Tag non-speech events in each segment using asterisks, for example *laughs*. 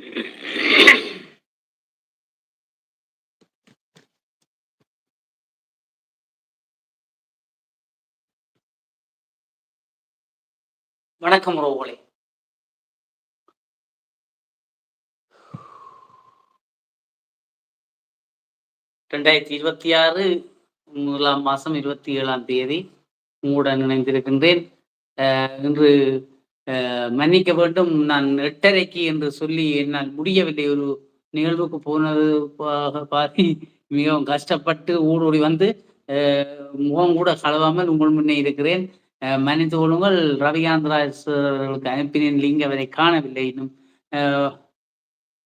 வணக்கம் ரோகோலே ரெண்டாயிரத்தி இருபத்தி ஆறு முதலாம் மாதம் இருபத்தி ஏழாம் தேதி உங்களுடன் இணைந்திருக்கின்றேன். அஹ் இன்று மன்னிக்க வேண்டும். நான் எட்டரைக்கு என்று சொல்லி என்னால் முடியவில்லை. ஒரு நிகழ்வுக்கு போனது பாதி மிகவும் கஷ்டப்பட்டு ஊடுருவி வந்து அஹ் முகம் கூட கலவாமல் உங்கள் முன்னே இருக்கிறேன். மன்னித்து கொள்ளுங்கள். ரவிகாந்த் அவர்களுக்கு அனுப்பினேன். லிங்க் அவரை காணவில்லை இன்னும். அஹ்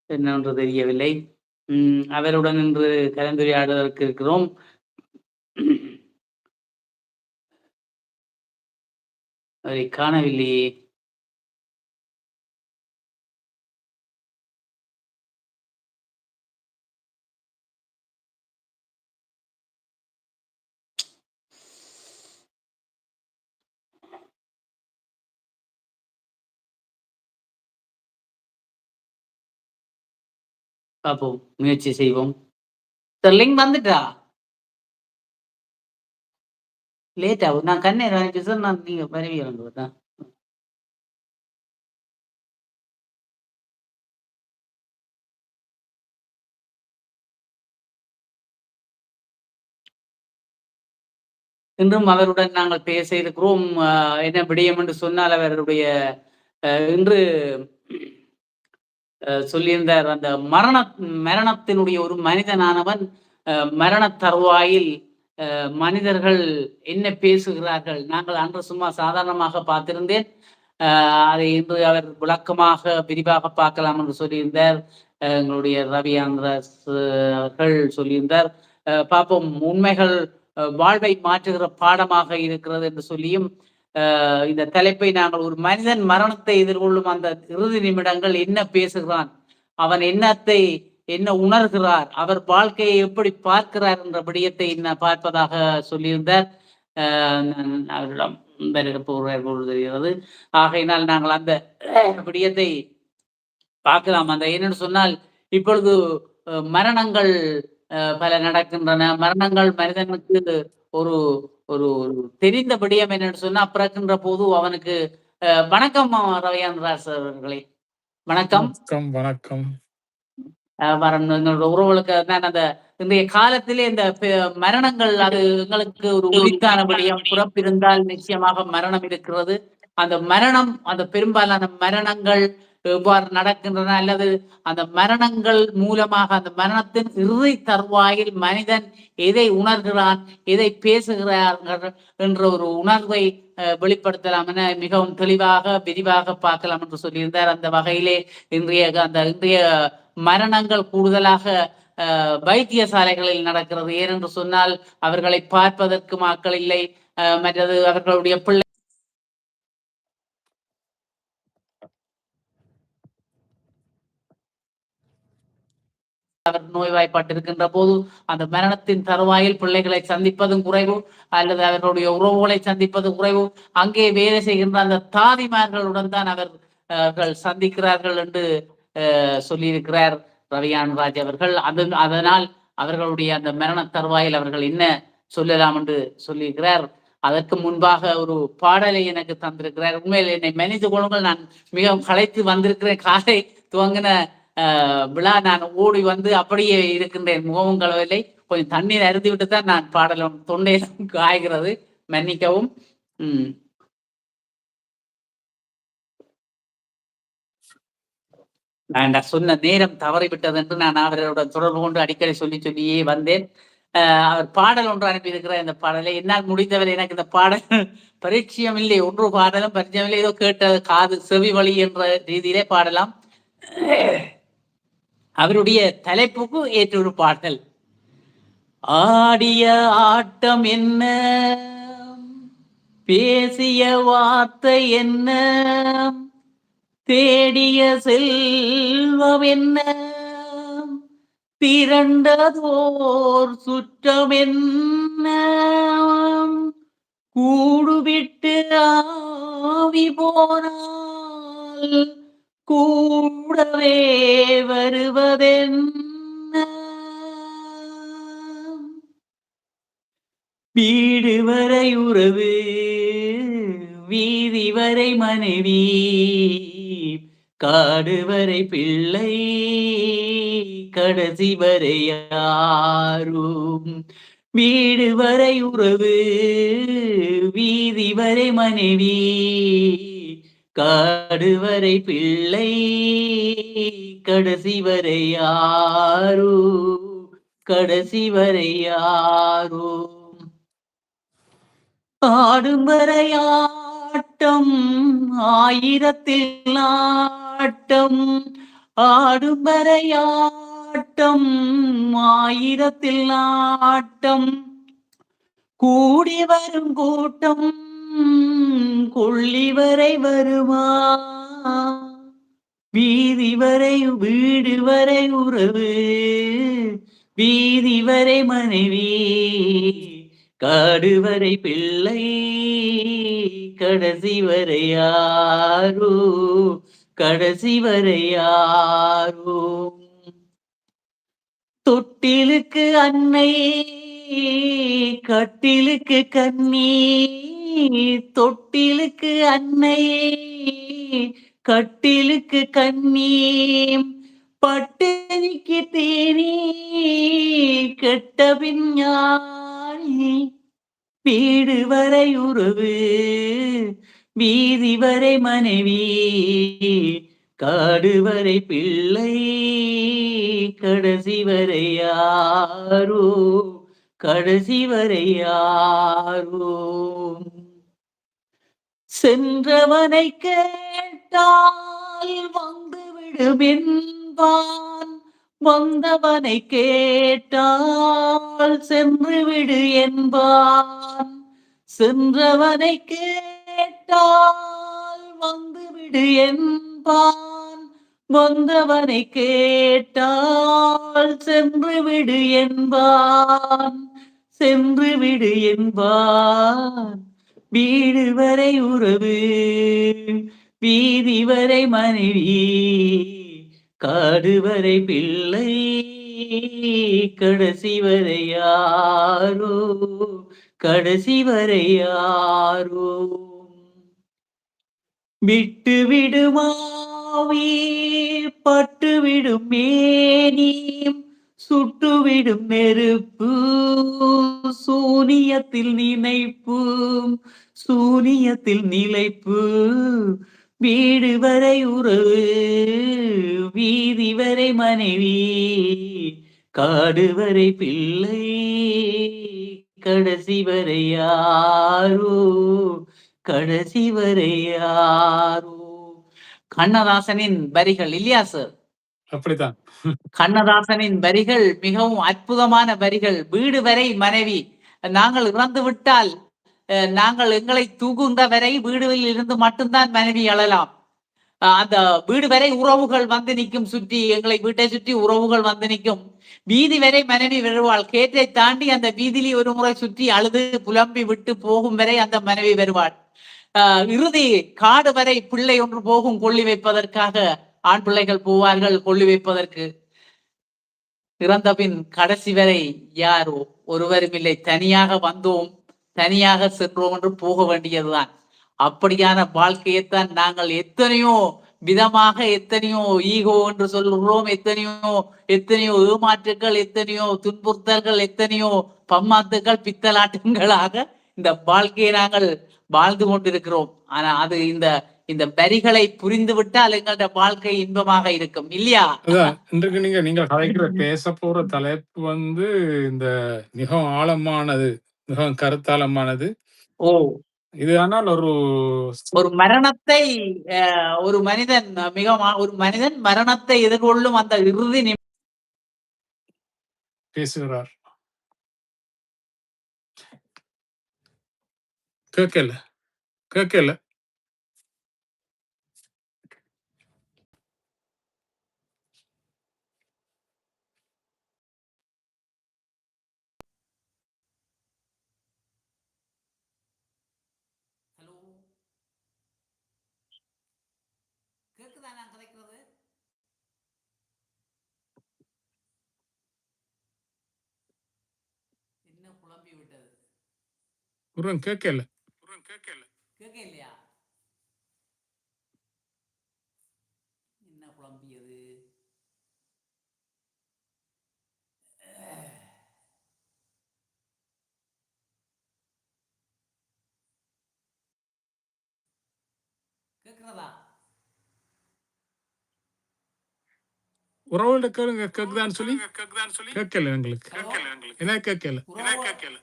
என்னென்று தெரியவில்லை. உம் அவருடன் இன்று கலந்துரையாடுவதற்கு இருக்கிறோம். அவரை காணவில்லையே. பார்ப்போம். முயற்சி செய்வோம். லிங்க் வந்துட்டா? லேட் ஆகும் நான் கண்ணை வாங்கி சார் நான் நீங்க பரவி தான் இன்றும் அவருடன் நாங்கள் பேச இருக்கிறோம். என்ன விடயம் என்று சொன்னால் அவருடைய இன்று சொல்லியிருந்தார். அந்த மரண மரணத்தினுடைய ஒரு மனிதனானவன் மரண தருவாயில் மனிதர்கள் என்ன பேசுகிறார்கள்? நாங்கள் அன்று சும்மா சாதாரணமாக பார்த்திருந்தேன். ஆஹ் அதை இன்று அவர் விளக்கமாக விரிவாக பார்க்கலாம் என்று சொல்லியிருந்தார். எங்களுடைய ரவி ஆந்திராஸ் அவர்கள் சொல்லியிருந்தார். பார்ப்போம். உண்மைகள் வாழ்வை மாற்றுகிற பாடமாக இருக்கிறது என்று சொல்லியும் இந்த தலைப்பை நாங்கள் ஒரு மனிதன் மரணத்தை எதிர்கொள்ளும் அந்த இறுதி நிமிடங்கள் என்ன பேசுகிறான்? அவன் என்னத்தை என்ன உணர்கிறார்? அவர் வாழ்க்கையை எப்படி பார்க்கிறார் என்ற விடயத்தை என்ன பார்ப்பதாக சொல்லியிருந்தார். அவரிடம் தெரிகிறது. ஆகையினால் நாங்கள் அந்த விடயத்தை பார்க்கலாம். அந்த என்னன்னு சொன்னால் இப்பொழுது மரணங்கள் அஹ், பல நடக்கின்றன. மரணங்கள் மனிதனுக்கு ஒரு ஒரு ஒரு தெரிந்த விடயம் என்னன்னு சொன்னா பிறக்கின்ற போது அவனுக்கு வணக்கம் ரவியாந்திராஸ் அவர்களே. வணக்கம். வணக்கம் எங்களோட உறவுகளுக்கு தான் அந்த இன்றைய காலத்திலே இந்த மரணங்கள் அது எங்களுக்கு ஒரு உரித்தான விடயம் பிறப்பிருந்தால் நிச்சயமாக மரணம் இருக்கிறது. அந்த மரணம் அந்த பெரும்பாலான மரணங்கள் எவ்வாறு நடக்கின்றன அல்லது அந்த மரணங்கள் மூலமாக அந்த மரணத்தின் இறுதி தருவாயில் மனிதன் எதை உணர்கிறான் எதை பேசுகிறார்கள் என்ற ஒரு உணர்வை வெளிப்படுத்தலாம் என மிகவும் தெளிவாக விரிவாக பார்க்கலாம் என்று சொல்லியிருந்தார். அந்த வகையிலே இன்றைய அந்த இன்றைய மரணங்கள் கூடுதலாக அஹ், வைத்தியசாலைகளில் நடக்கிறது. ஏனென்று சொன்னால் அவர்களை பார்ப்பதற்கு மக்கள் இல்லை. அஹ், மற்றது அவர்களுடைய பிள்ளை அவர் நோய்வாய்ப்பட்டிருக்கின்ற போது அந்த மரணத்தின் தருவாயில் பிள்ளைகளை சந்திப்பதும் குறைவு அல்லது அவர்களுடைய உறவுகளை சந்திப்பது குறைவு. அங்கே வேலை செய்கின்ற அந்த தாதிமார்களுடன் தான் அவர் அவர்கள் சந்திக்கிறார்கள் என்று அஹ், சொல்லியிருக்கிறார் ரவியான் ராஜ் அவர்கள். அது அதனால் அவர்களுடைய அந்த மரண தருவாயில் அவர்கள் என்ன சொல்லலாம் என்று சொல்லியிருக்கிறார். அதற்கு முன்பாக ஒரு பாடலை எனக்கு தந்திருக்கிறார். உண்மையில் என்னை மன்னித்து கொள்ளுங்கள். நான் மிகவும் களைத்து வந்திருக்கிறேன். காலை துவங்கின விழா நான் ஓடி வந்து அப்படியே இருக்கின்றேன். முகமும் கலவில்லை கொஞ்சம் தண்ணீர் அருந்தி விட்டு தான் நான் பாடலும் தொண்டையிலும் *laughs* காய்கிறது. மன்னிக்கவும். உம் நான் சொன்ன நேரம் தவறிவிட்டது என்று நான் அவர்களுடன் தொடர்பு கொண்டு அடிக்கடி சொல்லி சொல்லியே வந்தேன். ஆஹ் அவர் பாடல் ஒன்று அனுப்பியிருக்கிறார். இந்த பாடலை என்னால் முடிந்தவரை எனக்கு இந்த பாடல் *laughs* பரிச்சயம் இல்லை. ஒன்று பாடலும் பரிச்சயம் இல்லை. ஏதோ கேட்ட காது செவி வழி என்ற ரீதியிலே பாடலாம். அவருடைய தலைப்புக்கு ஏற்ற ஒரு பாடல். ஆடிய ஆட்டம் என்ன? பேசிய வார்த்தை என்ன? தேடிய செல்வம் என்ன? திரண்டதோர் சுற்றம் என்ன? கூடுவிட்டு ஆவி போனால் கூடவே வருவதென்ன? வீடு வரை உறவு வீதி வரை மனைவி காடு வரை பிள்ளை கடைசி வரை யாரும். வீடு வரை உறவு வீதி வரை மனைவி காடு வரை பிள்ளை கடைசி வரை யாரோ கடைசி வரை யாரோ. ஆடும் ஆட்டம் ஆயிரத்தில் ஆட்டம் ஆடும் ஆட்டம் ஆயிரத்தில் ஆட்டம் கூடி வரும் கூட்டம் கொள்ளி வரை வருமா? வீதி வரை வீடு வரை உறவு. வீதி வரை மனைவி. காடு வரை பிள்ளை. கடைசி வரை யாரோ? கடைசி வரை யாரோ? தொட்டிலுக்கு அன்னை. கட்டிலுக்கு கண்ணி தொட்டிலுக்கு அன்னையே கட்டிலுக்கு கண்ணி பட்டினிக்கு தேனி கெட்ட பிஞ்ஞானி வீடு வரை உறவு வீதி வரை மனைவி. காடு வரை பிள்ளை கடைசி வரை யாரோ. கடைசி வரை யாரும்? சென்றவனை கேட்டால் வந்து விடுவென்பான் வந்தவனை கேட்டால் சென்று விடு என்பான். சென்றவனை கேட்டால் வந்து விடு என்பான். வந்தவனை கேட்டால் சென்று விடு என்பான். சென்று விடு என்பான். வீடு வரை உறவு வீதி வரை மனைவி காடு வரை பிள்ளை கடைசி வரை யாரோ கடைசி வரை யாரோ. விட்டு விடுமா? பட்டு பட்டுவிடும் மேனியும் சுட்டுவிடும் நெருப்பு சூனியத்தில் நினைப்பு சூனியத்தில் நிலைப்பு. வீடு வரை உறவு வீதி வரை மனைவி காடு வரை பிள்ளை கடைசி வரை யாரோ கடைசி வரை யாரோ. கண்ணதாசனின் வரிகள் இல்லையா சார் அப்படித்தான். கண்ணதாசனின் வரிகள் மிகவும் அற்புதமான வரிகள். வீடு வரை மனைவி நாங்கள் இறந்து விட்டால் நாங்கள் எங்களை தூக்குகின்ற வரை வீடுகளில் இருந்து மட்டும்தான் மனைவி எழலாம் அந்த வீடு வரை உறவுகள் வந்து நிற்கும் சுற்றி எங்களை வீட்டை சுற்றி உறவுகள் வந்து நிற்கும். வீதி வரை மனைவி வருவாள். கேட்டை தாண்டி அந்த வீதியிலே ஒரு முறை சுற்றி அழுது புலம்பி விட்டு போகும் வரை அந்த மனைவி வருவாள். இறுதி காடு வரை பிள்ளை ஒன்று போகும் கொள்ளி வைப்பதற்காக ஆண் பிள்ளைகள் போவார்கள் கொள்ளி வைப்பதற்கு. இறந்த பின் கடைசி வரை யாரோ ஒருவரும் இல்லை. தனியாக வந்தோம் தனியாக சென்றோம் என்று போக வேண்டியதுதான். அப்படியான வாழ்க்கையைத்தான் நாங்கள் எத்தனையோ விதமாக எத்தனையோ ஈகோ என்று சொல்கிறோம் எத்தனையோ எத்தனையோ ஏமாற்றுகள் எத்தனையோ துன்புறுத்தல்கள் எத்தனையோ பம்மாத்துக்கள் பித்தலாட்டங்களாக இந்த வாழ்க்கையை நாங்கள் வாழ்ந்து கொண்டிருக்கிறோம். ஆனா அது இந்த இந்த வரிகளை புரிந்து விட்டால் எங்களோட வாழ்க்கை இன்பமாக இருக்கும். இல்லையா? இன்றைக்கு நீங்க நீங்கள் கலைக்கிற பேச போற தலைப்பு வந்து இந்த மிகவும் ஆழமானது மிகவும் கருத்தாளமானது ஓ. இது ஆனால் ஒரு ஒரு மரணத்தை ஒரு மனிதன் மிக ஒரு மனிதன் மரணத்தை எதிர்கொள்ளும் அந்த இறுதி பேசுகிறார். கேட்கல கேட்கல கேக்குதா கேக்குதா நான் கதைக்கிறது? என்ன குழம்பி விட்டது ஒருவன் கேட்கல கேட்க இல்லையா என்ன குழம்பியது கேக்குறதா உறவுகிட்ட கேளுங்க கேக்குதான்னு சொல்லி? கேட்கல எங்களுக்கு. என்ன கேட்கல? உறவு உறவுகள்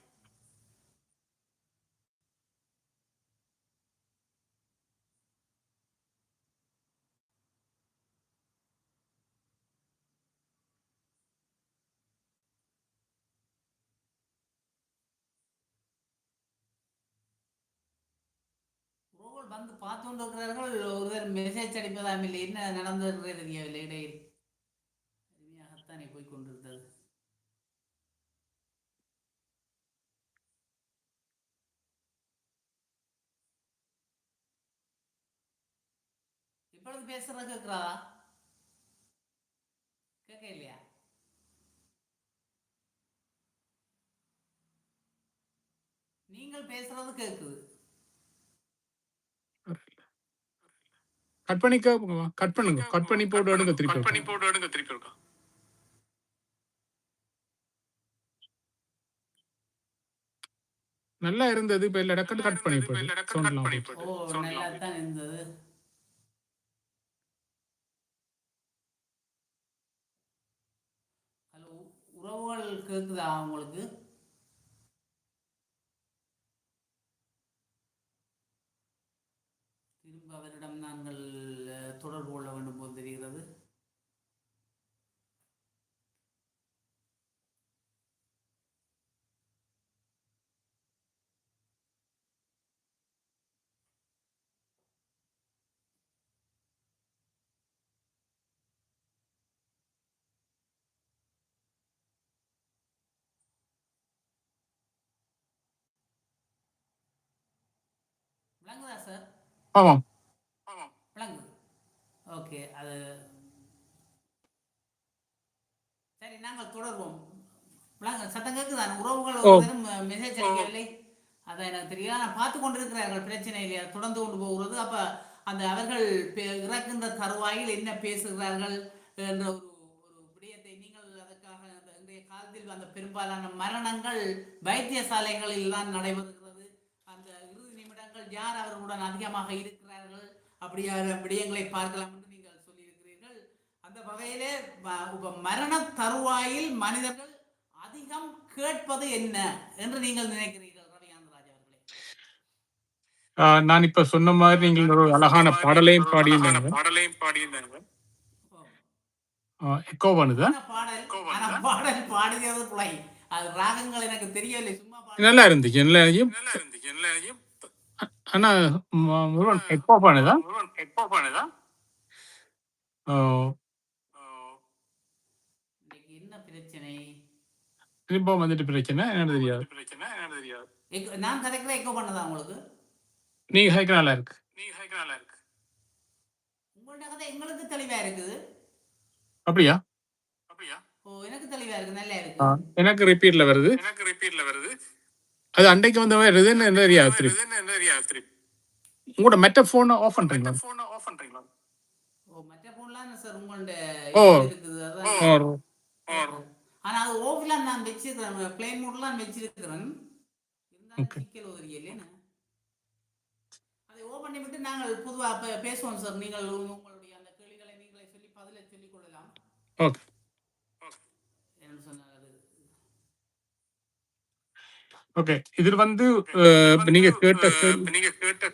வந்து பார்த்து கொண்டு இருக்கிறார்கள். ஒருவர் மெசேஜ் அடிப்பதாம் இல்லை. என்ன நடந்தது தெரியவில்லை. இடையில் அருமையாகத்தானே போய் கொண்டிருந்தது இப்பொழுது பேசுறது கேட்கிறதா கேட்க இல்லையா? நீங்கள் பேசுறது கேட்குது. கட் பண்ணி கேட்போங்க கட் பண்ணுங்க. கட் பண்ணி போட்டு எடுங்க திருப்பி நல்லா இருந்தது. இப்ப இல்ல டக்குனு கட் பண்ணி போடு. சவுண்ட்லாம் போட்டு. ஓ நல்லா தான் இருந்தது. ஹலோ உறவுகள் கேக்குதா உங்களுக்கு திரும்ப அவரிடம் நாங்கள் தொடர்பு கொள்ள வேண்டும் போல் தெரிகிறது. விளங்குதா சார்? ஆமாம். ஓகே அது சரி நாங்கள் தொடர்வோம். சத்தம் கேட்குதா உறவுகள். மெசேஜ் அடிக்கவில்லை அதான் எனக்கு தெரியும். ஆனால் பார்த்து கொண்டிருக்கிறார்கள் பிரச்சனை இல்லையா தொடர்ந்து கொண்டு போகிறது. அப்போ அந்த அவர்கள் இறக்கின்ற தருவாயில் என்ன பேசுகிறார்கள் என்ற ஒரு ஒரு விடயத்தை நீங்கள் அதற்காக அந்த இன்றைய காலத்தில் அந்த பெரும்பாலான மரணங்கள் வைத்தியசாலைகளில் தான் நடைபெறுகிறது. அந்த இறுதி நிமிடங்கள் யார் அவர்களுடன் அதிகமாக இருக்கிறார்கள்? அப்படியான விடயங்களை பார்க்கலாம் என்று நீங்கள் சொல்லியிருக்கிறீர்கள். அந்த வகையிலே மரண தருவாயில் மனிதர்கள் அதிகம் கேட்பது என்ன என்று நீங்கள் நினைக்கிறீர்கள் நான் இப்ப சொன்ன மாதிரி நீங்கள் ஒரு அழகான பாடலையும் பாடியிருந்தாங்க ஓ. எக்கோ பண்ணுதா? பாடல்? பாடியது பிழை அது ராகங்கள் எனக்கு தெரியவில்லை சும்மா பாடி. நல்லா இருந்துச்சு நல்லா இருந்துச்சு ஆனா ம- முருகன் எக்கோ பண்ணுதா ஓ, இன்னைக்கு என்ன பிரச்சனை? திரும்ப வந்துட்டு பிரச்சனை என்னன்னு தெரியாது. எக்கோ- நான் கதைக்கிற எக்கோ பண்ணதா உங்களுக்கு? நீங்க ஹைக்கு நல்லா இருக்கு. உங்களோட கதை எங்களுக்கு தெளிவா இருக்குது. அப்படியா? ஓ எனக்கு தெளிவா இருக்கு நல்லா ஆ, இருக்கு எனக்கு ரிப்பீட்ல வருது. அது அன்றைக்கு வந்த மாதிரி இருக்குதுன்னு என்ன தெரியாது திருப்பி உங்களோட மெட்ட போனை ஆஃப் பண்றீங்களா? ஓ மற்ற போன்லாம் சார் உங்கள்ட்ட ஓ. இருக்குது அதான் ஓ, ஆனா அது ஓஃப்ல நான் வச்சிருக்கிறேன் பிளேன் மோட்லாம் வச்சிருக்கிறேன். இருந்தாலும் Okay. சிக்கல் உதவியல்லேன்னு அதை ஓ பண்ணி விட்டு நாங்கள் பொதுவா பே- பேசுவோம் சார் நீங்கள் உங்களுடைய அந்த கேள்விகளை நீங்களே சொல்லி பதிலை சொல்லிக் கொள்ளலாம். ஓகே ஓகே இது வந்து நீங்க கேட்ட நீங்க கேட்ட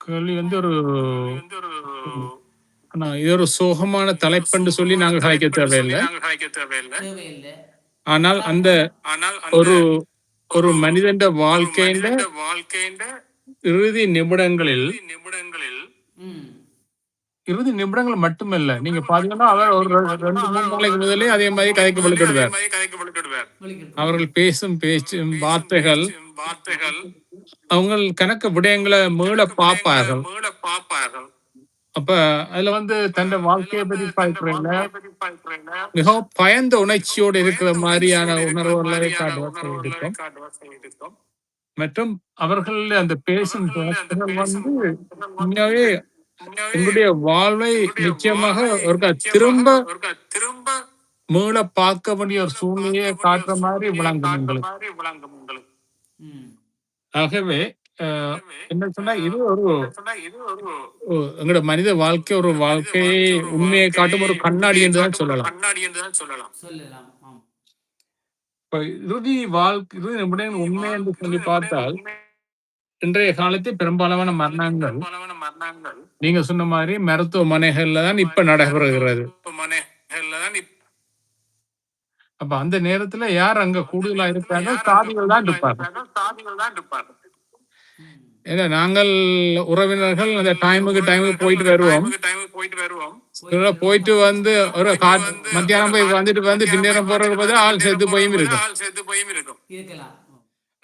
கேள்வி வந்து ஒரு ஆனா இது ஒரு சோகமான தலைப்புன்னு சொல்லி நாங்கள் சாய்க்க தேவையில்லை. ஆனால் அந்த ஆனால் ஒரு ஒரு மனிதன் வாழ்க்கையின் வாழ்க்கையின் இறுதி நிமிடங்களில் நிமிடங்களில் 20 நிமிடங்கள் மட்டுமில்ல. நீங்க பாத்தீங்கன்னா, அவர் ஒரு 2, 3 நாளைக்கு முதலே அதே மாதிரி கதைக்கு வலுக்கெடுவார். அவர்கள் பேசும் பேச்சும், வார்த்தைகள் வார்த்தைகள் அவங்கள் கணக்க விடயங்களை மீள பாப்பார்கள். அப்ப அதுல வந்து தன்னோட வாழ்க்கையை பத்தி பார்க்கிறீங்க. மிகவும் பயந்த உணர்ச்சியோடு இருக்கிற மாதிரியான உணர்வுகளை காட்டுவார் மற்றும் அவர்கள் அந்த பேசும் வந்து உண்மையாவே உங்களுடைய வாழ்வை நிச்சயமாக ஒரு திரும்ப திரும்ப மீள பார்க்க வேண்டிய ஒரு சூழ்நிலையை காட்டுற மாதிரி விளங்கும் உங்களுக்கு. ஆகவே என்ன சொன்னா இது ஒரு எங்களோட மனித வாழ்க்கை ஒரு வாழ்க்கையை உண்மையை காட்டும் ஒரு கண்ணாடி என்று தான் சொல்லலாம் கண்ணாடி என்று தான் சொல்லலாம் இப்ப இறுதி வாழ்க்கை இறுதி நிமிடம் உண்மை என்று சொல்லி பார்த்தால் இன்றைய காலத்தில் பெரும்பாலான மரணங்கள் மரணங்கள் நீங்க சொன்ன மாதிரி மருத்துவமனைகள்ல தான் இப்ப நடைபெறுகிறது. அப்ப அந்த நேரத்துல யார் அங்க கூடுதலா இருப்பாங்க சாதிகள் தான் இருப்பாங்க ஏன்னா நாங்கள் உறவினர்கள் அந்த டைமுக்கு டைமுக்கு போயிட்டு வருவோம். போயிட்டு வந்து ஒரு மத்தியானம் போய் வந்துட்டு வந்து பின்னேரம் போறது ஆள் சேர்த்து போயும் இருக்கும்.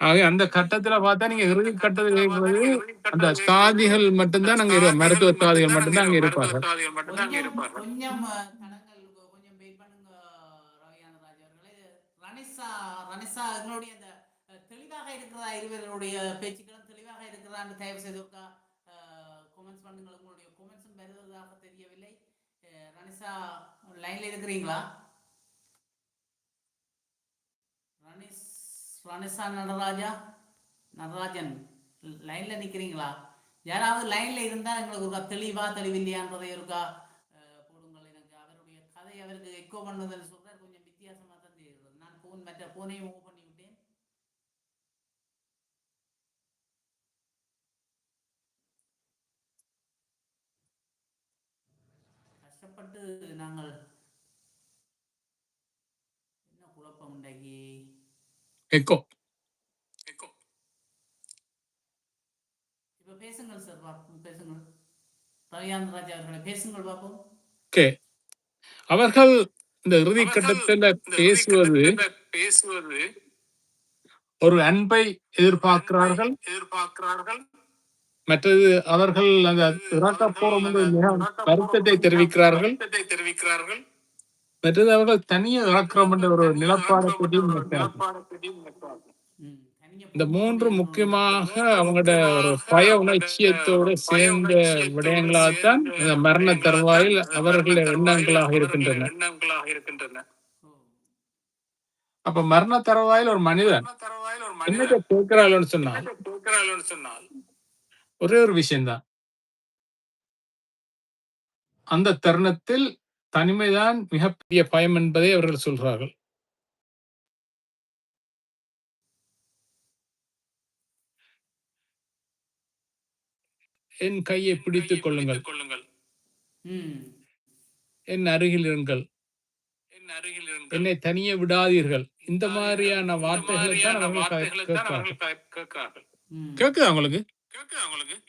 ஆக அந்த கட்டத்துல பார்த்தா நீங்க இறுதி கட்டத்தில் இருக்கிறது அந்த சாதிகள் மட்டும்தான் அங்க மருத்துவ சாதிகள் மட்டும்தான் அங்க இருப்பாங்க. கொஞ்சம் பண்ணுங்க அந்த தெளிவாக இருக்கிறதா இருவருடைய பேச்சுக்களும் தெளிவாக இருக்கிறதான்னு தயவு செய்து கொமெண்ட்ஸ் பண்ணுங்கள். உங்களுடைய கொமெண்ட்ஸும் தெரியவில்லை. அஹ், லைன்ல இருக்கிறீங்களா? ரனிசா நடராஜா நடராஜன் லைனில் நிற்கிறீங்களா யாராவது லைனில் இருந்தால் எங்களுக்கு ஒரு தெளிவா தெளிவில்லையான்றதை இருக்கா போடுங்கள். எனக்கு அவருடைய கதை அவருக்கு எக்கோ பண்ணதில் சொல்கிறார் கொஞ்சம் வித்தியாசமாக தான் தெரியுது. நான் ஃபோன் மற்ற ஃபோனையும் மூவ் பண்ணி விட்டேன். கஷ்டப்பட்டு நாங்கள் எக்கோ இப்ப பேசுங்கள் சார் பார்ப்போம் பேசுங்கள். ரவியாந்தராஜ் அவர்களை பேசுங்கள் பார்ப்போம். ஓகே அவர்கள் இந்த இறுதி கட்டத்துல பேசுவது பேசுவது ஒரு அன்பை எதிர்பார்க்கிறார்கள். எதிர்பார்க்கிறார்கள். மற்றது அவர்கள் அந்த இறக்க போறோம் என்று மிக வருத்தத்தை தெரிவிக்கிறார்கள். தெரிவிக்கிறார்கள். மற்றது அவர்கள் தனியே இறக்கிறோம் என்ற ஒரு. நிலப்பாடத்தையும் இந்த மூன்று முக்கியமாக அவங்களோட ஒரு பய உணர்ச்சியத்தோடு சேர்ந்த விடயங்களாகத்தான் இந்த மரண தருவாயில் அவர்களுடைய எண்ணங்களாக இருக்கின்றன. எண்ணங்களாக இருக்கின்றன. ஓ, அப்ப மரண தருவாயில் ஒரு மனிதன் தருவாயில் ஒரு என்னத்தை கேட்கிறாள்னு சொன்னால் கேட்கிறாள்னு சொன்னால்? ஒரே ஒரு விஷயம்தான். அந்த தருணத்தில் தனிமைதான் மிகப்பெரிய பயம் என்பதை அவர்கள் சொல்றார்கள். என் கையை பிடித்துக் கொள்ளுங்கள். கொள்ளுங்கள் என் அருகில் இருங்கள். என் அருகில் இருங்கள். என்னை தனியே விடாதீர்கள். இந்த மாதிரியான வார்த்தைகளை தான் அவர்கள் கேட்கிறார்கள் அவர்கள் கே- கேட்கிறார்கள். ம். கேக்குதா உங்களுக்கு? கேட்குதா உங்களுக்கு?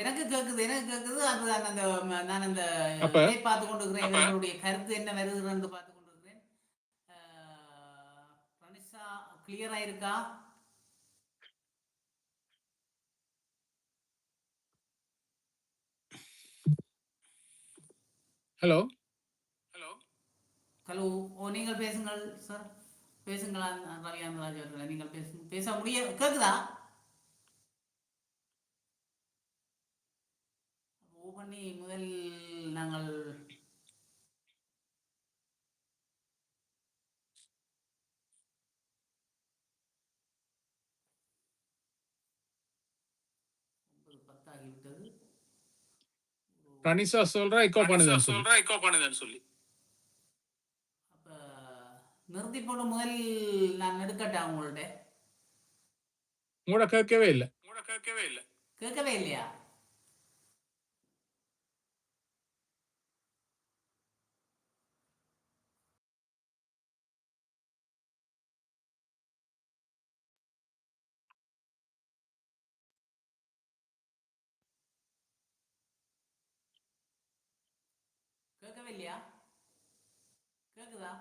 எனக்கு கேக்குது எனக்கு கேக்குது. அது நான் அந்த நான் அந்த பார்த்து கொண்டிருக்கிறேன். இவர்களுடைய கருத்து என்ன வருதுன்னு பார்த்து கொண்டிருக்கிறேன். அஹ், ரனிஷா கிளியரா இருக்கா ஹலோ ஹலோ ஹலோ ஓ நீங்கள் பேசுங்கள் சார் பேசுங்களா ரவியாந்தராஜ் அவர்களை. நீங்கள் பேச பேச முடிய கேக்குதா? பண்ணி முதல் நாங்கள் ரனிஷா சொல்றா இக்கோ பண்ணுதான் சொல்றா இக்கோ பண்ணுதேன்னு சொல்லி. அப்ப நிறுத்தி போட்டு முதல் நான் எடுக்கட்டேன் உங்கள்ட்ட உங்களோட கேட்கவே இல்லை. கூட கேட்கவே இல்லை. கேட்கவே இல்லையா? கேட்கவே இல்லையா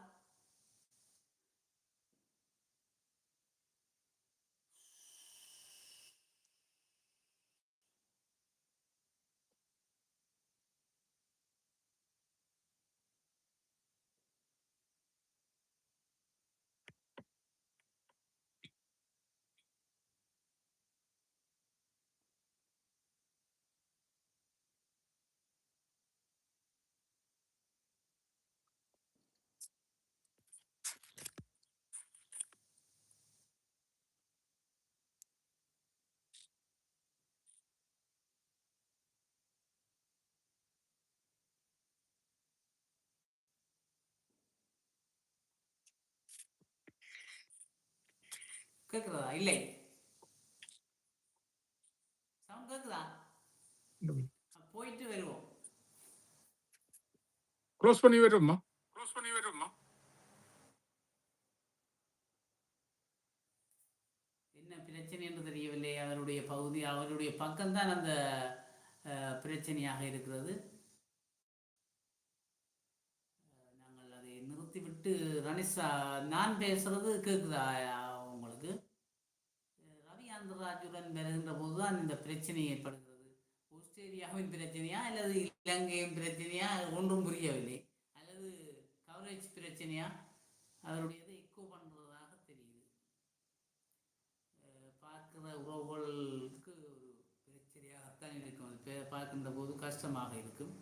கேக்குறதா இல்லை. சவுண்ட் கேக்குதா? போயிட்டு வருவோம். க்ளோஸ் பண்ணி வருமா க்ளோஸ் பண்ணி வருமா என்ன பிரச்சனை என்று தெரியவில்லை. அவருடைய பகுதி அவருடைய பக்கம்தான் அந்த பிரச்சனையாக இருக்கிறது. நாங்கள் அதை நிறுத்திவிட்டு ரனிஷா நான் பேசுறது கேட்குதா அஹ், ரவி வருகின்ற போதுதான் இந்த பிரச்சனை ஏற்படுகிறது. ஆஸ்திரேலியாவின் பிரச்சனையா அல்லது இலங்கையின் பிரச்சனையா? ஒன்றும் புரியவில்லை. அல்லது கவரேஜ் பிரச்சனையா? அவருடையதை எக்கோ பண்ணுறதாக தெரியுது. பார்க்கிற உறவுகளுக்கு ஒரு பிரச்சனையாகத்தான் இருக்கும். அது பார்க்கின்ற போது கஷ்டமாக இருக்கும்.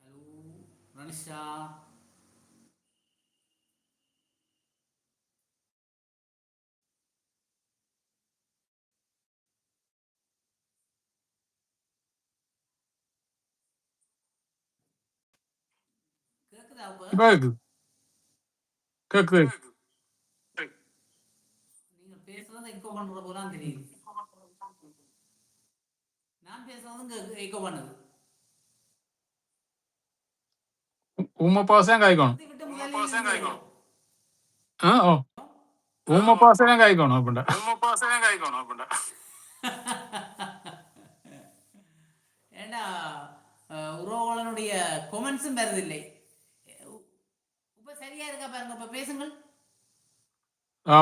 ஹலோ ரனிஷா கேக்குதா கேக்குது நீங்க பேசுறது எக்கோ பண்ற போலாம் தெரியுது. நான் பேசுறதும் எக்கோ பண்ணுது. உம்ம பாசம் காய்க்கணும். பாசம் காய்க்கணும் அப்படின்டா உங்க பாசம் காய்க்கணும் அப்படின்னா ஏண்டா உறவுகளுடைய கொமெண்ட்ஸும் வருதில்லை இப்ப சரியா இருக்கா பாருங்க இப்ப பேசுங்கள். ஆ,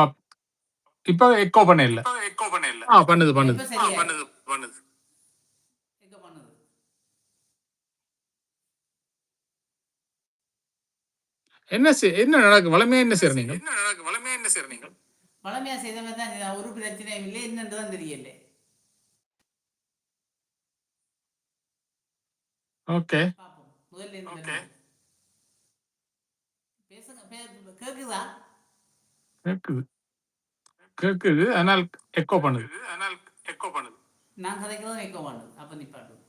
இப்ப எக்கோ பண்ண இல்ல எக்கோ பண்ண இல்ல ஆ பண்ணுது பண்ணுது. பண்ணுது பண்ணுது. எக்கோ பண்ணுது? என்ன செய்- என்ன நடக்கும் வளமையா என்ன செய்றீங்க என்ன நடக்கு? வளமையா என்ன செய்ற நீங்க பழமையா செய்த மாதிரி தான் இது. ஒரு பிரச்சனையும் இல்லை என்னன்றதான் தெரியல. ஓகே. முதல்ல கேக்குதா கேக்குது? கேக்குது. ஆனால் எக்கோ பண்ணுது. ஆனால் எக்கோ பண்ணுது. நான் கதைக்கிறதும் எக்கோ பண்ணுது. அப்ப நிப்பாட்டு